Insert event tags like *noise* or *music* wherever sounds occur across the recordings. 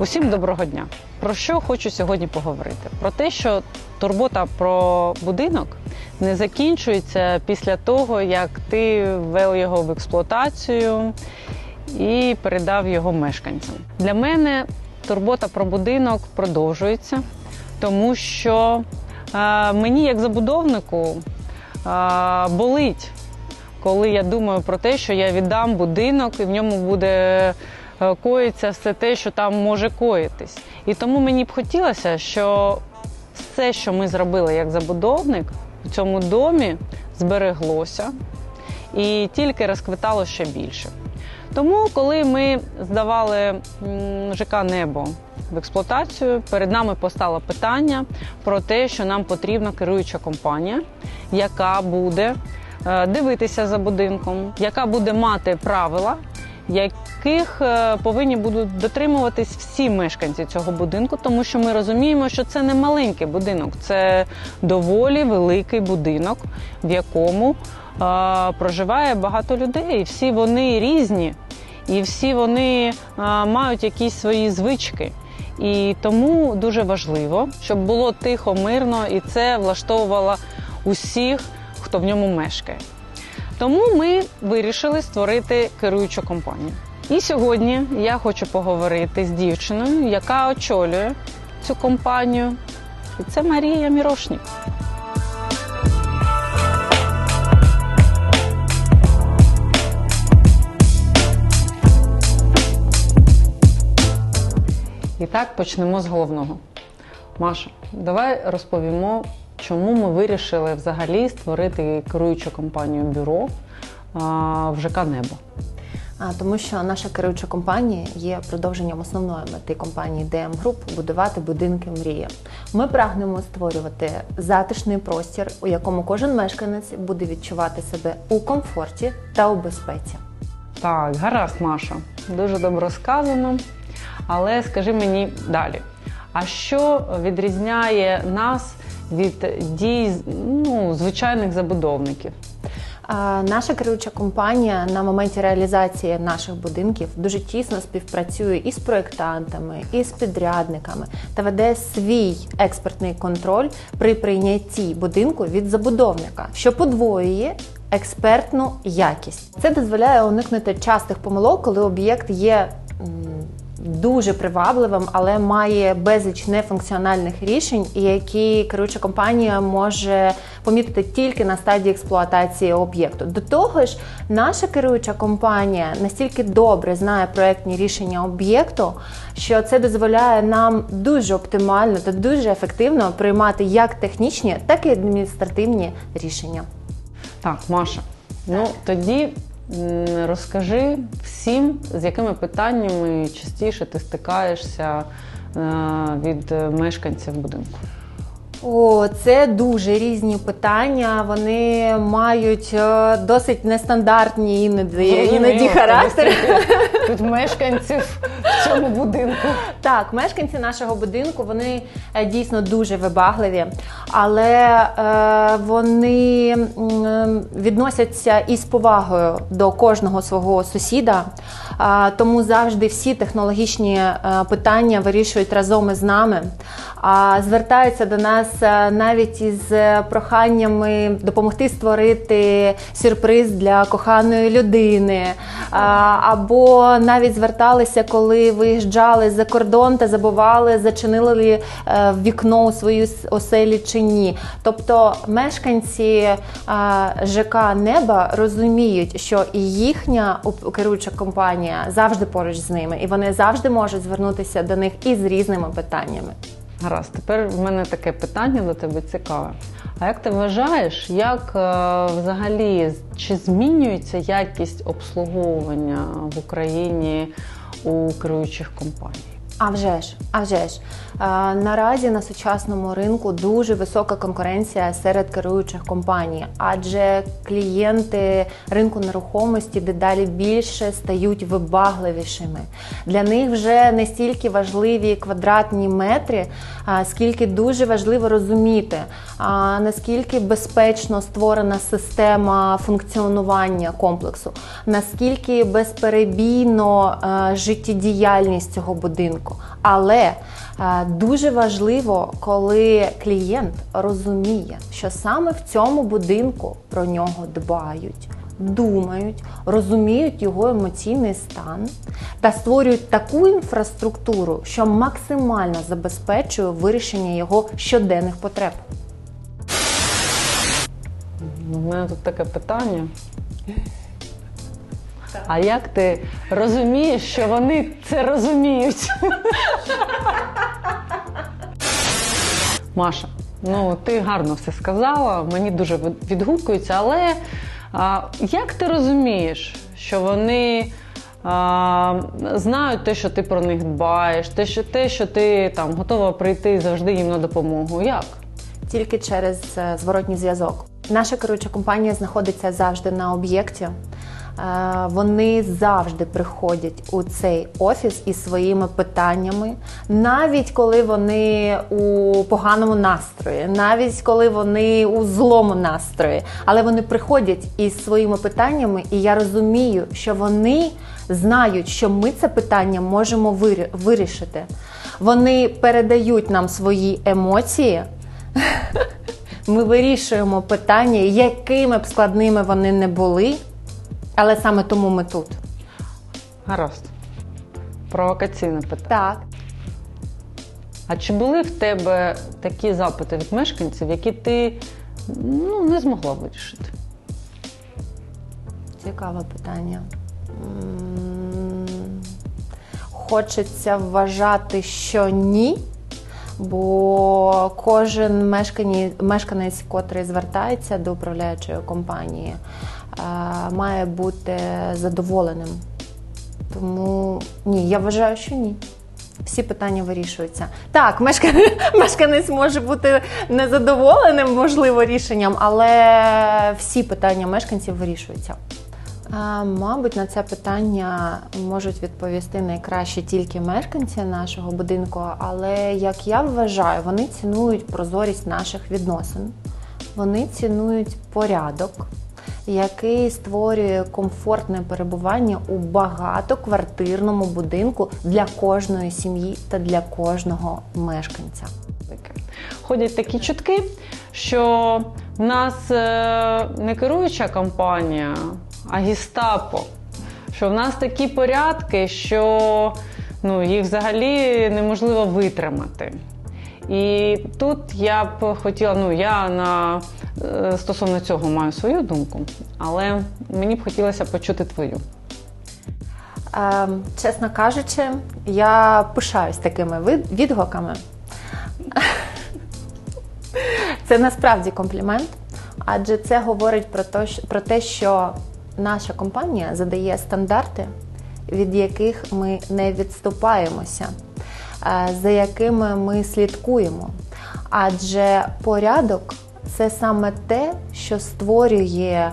Усім доброго дня! Про що хочу сьогодні поговорити? Про те, що турбота про будинок не закінчується після того, як ти ввел його в експлуатацію і передав його мешканцям. Для мене турбота про будинок продовжується, тому що е, мені, як забудовнику, е, болить, коли я думаю про те, що я віддам будинок і в ньому буде коїться все те, що там може коїтись. І тому мені б хотілося, що все, що ми зробили як забудовник, в цьому домі збереглося і тільки розквитало ще більше. Тому, коли ми здавали ЖК Небо в експлуатацію, перед нами постало питання про те, що нам потрібна керуюча компанія, яка буде е, дивитися за будинком, яка буде мати правила, яких е, повинні будуть дотримуватись всі мешканці цього будинку, тому що ми розуміємо, що це не маленький будинок, це доволі великий будинок, в якому е, проживає багато людей. І всі вони різні, і всі вони е, мають якісь свої звички. І тому дуже важливо, щоб було тихо, мирно, і це влаштовувало усіх, хто в ньому мешкає. Тому ми вирішили створити керуючу компанію. І сьогодні я хочу поговорити з дівчиною, яка очолює цю компанію. І це Марія Мірошнік. І так почнемо з головного. Маша, давай розповімо, чому ми вирішили взагалі створити керуючу компанію бюро в ЖК Небо. А, Тому що наша керуюча компанія є продовженням основної мети компанії DM Group – будувати будинки мрії. Ми прагнемо створювати затишний простір, у якому кожен мешканець буде відчувати себе у комфорті та у безпеці. Так, гаразд, Маша. Дуже добре сказано. Але скажи мені далі: а що відрізняє нас від дій ну, звичайних забудовників? Наша керуюча компанія на моменті реалізації наших будинків дуже тісно співпрацює із проєктантами, і з підрядниками та веде свій експертний контроль при прийнятті будинку від забудовника, що подвоює експертну якість. Це дозволяє уникнути частих помилок, коли об'єкт є дуже привабливим, але має безліч нефункціональних рішень, які керуюча компанія може помітити тільки на стадії експлуатації об'єкту. До того ж, наша керуюча компанія настільки добре знає проектні рішення об'єкту, що це дозволяє нам дуже оптимально та дуже ефективно приймати як технічні, так і адміністративні рішення. Так, Маша, ну тоді розкажи всім, з якими питаннями частіше ти стикаєшся е, від е, мешканців будинку. О, це дуже різні питання. Вони мають е, досить нестандартні іноді, іноді характери. Тут мешканців в цьому будинку. Так, мешканці нашого будинку вони е, дійсно дуже вибагливі, але е, вони відносяться із повагою до кожного свого сусіда. Тому завжди всі технологічні е, питання вирішують разом із нами. А звертаються до нас е, навіть із е, проханнями допомогти створити сюрприз для коханої людини. Або навіть зверталися, коли виїжджали за кордон та забували, зачинили ли вікно у своїй оселі чи ні. Тобто мешканці ЖК Неба розуміють, що і їхня керуюча компанія завжди поруч з ними, і вони завжди можуть звернутися до них із різними питаннями. Гаразд, тепер в мене таке питання до тебе цікаве. А як ти вважаєш, як е, взагалі чи змінюється якість обслуговування в Україні у керуючих компаній? А вже ж, а вже ж. Наразі на сучасному ринку дуже висока конкуренція серед керуючих компаній, адже клієнти ринку нерухомості дедалі більше стають вибагливішими. Для них вже не стільки важливі квадратні метри, скільки дуже важливо розуміти, наскільки безпечно створена система функціонування комплексу, наскільки безперебійно життєдіяльність цього будинку. Будинку. Але е, дуже важливо, коли клієнт розуміє, що саме в цьому будинку про нього дбають. Думають, розуміють його емоційний стан та створюють таку інфраструктуру, що максимально забезпечує вирішення його щоденних потреб. У мене тут таке питання. А як ти розумієш, що вони це розуміють? Маша, ну ти гарно все сказала, мені дуже відгукується, але а, як ти розумієш, що вони а, знають те, що ти про них дбаєш, те, що те, що ти там готова прийти завжди їм на допомогу? Як? Тільки через е, зворотній зв'язок. Наша керуюча компанія знаходиться завжди на об'єкті. Е, Вони завжди приходять у цей офіс із своїми питаннями, навіть коли вони у поганому настрої, навіть коли вони у злому настрої. Але вони приходять із своїми питаннями, і я розумію, що вони знають, що ми це питання можемо вирішити. Вони передають нам свої емоції. *laughs* Ми вирішуємо питання, якими б складними вони не були, але саме тому ми тут. Гаразд. Провокаційне питання. Так. А чи були в тебе такі запити від мешканців, які ти ну, не змогла вирішити? Цікаве питання. Хочеться вважати, що ні, бо кожен мешканець, котрий звертається до управляючої компанії, має бути задоволеним. Тому ні, я вважаю, що ні. Всі питання вирішуються. Так, *laughs* мешканець, може бути незадоволеним, можливо, рішенням, але всі питання мешканців вирішуються. А, Мабуть, на це питання можуть відповісти найкраще тільки мешканці нашого будинку, але як я вважаю, вони цінують прозорість наших відносин, вони цінують порядок, який створює комфортне перебування у багатоквартирному будинку для кожної сім'ї та для кожного мешканця. Ходять такі чутки, що в нас е, не керуюча компанія, а гістапо. Що в нас такі порядки, що ну, їх взагалі неможливо витримати. І тут я б хотіла, ну я на стосовно цього маю свою думку, але мені б хотілося почути твою. Е, чесно кажучи, я пишаюсь такими відгуками. *laughs* Це насправді комплімент, адже це говорить про те, що- про те, що наша компанія задає стандарти, від яких ми не відступаємося, е, за якими ми слідкуємо. Адже порядок це саме те, що створює е,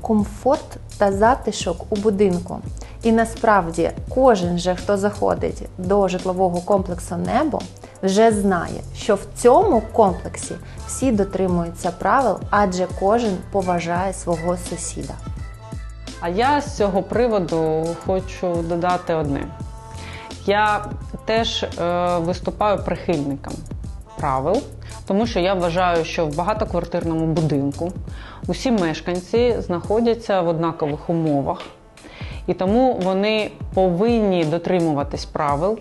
комфорт та затишок у будинку. І насправді кожен же, хто заходить до житлового комплексу Небо, вже знає, що в цьому комплексі всі дотримуються правил, адже кожен поважає свого сусіда. А я з цього приводу хочу додати одне. Я теж е, виступаю прихильником правил, тому що я вважаю, що в багатоквартирному будинку усі мешканці знаходяться в однакових умовах, і тому вони повинні дотримуватись правил.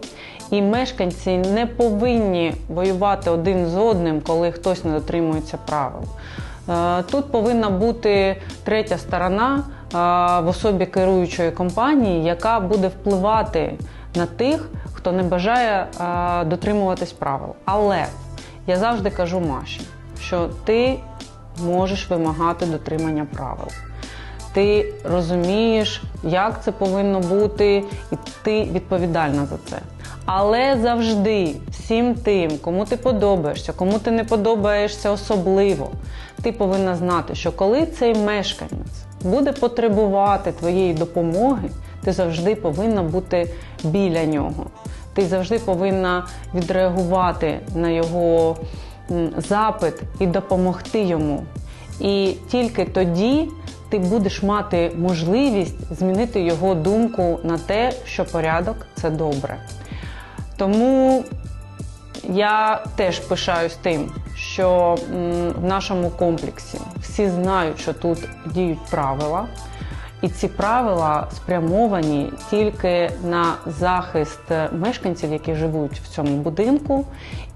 І мешканці не повинні воювати один з одним, коли хтось не дотримується правил. Е, Тут повинна бути третя сторона е, в особі керуючої компанії, яка буде впливати на тих, хто не бажає е, дотримуватись правил. Але я завжди кажу Маші, що ти можеш вимагати дотримання правил. Ти розумієш, як це повинно бути, і ти відповідальна за це. Але завжди всім тим, кому ти подобаєшся, кому ти не подобаєшся особливо, ти повинна знати, що коли цей мешканець буде потребувати твоєї допомоги, ти завжди повинна бути біля нього. Ти завжди повинна відреагувати на його запит і допомогти йому. І тільки тоді ти будеш мати можливість змінити його думку на те, що порядок це добре. Тому я теж пишаюсь тим, що в нашому комплексі всі знають, що тут діють правила, і ці правила спрямовані тільки на захист мешканців, які живуть в цьому будинку,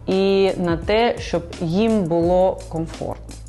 і на те, щоб їм було комфортно.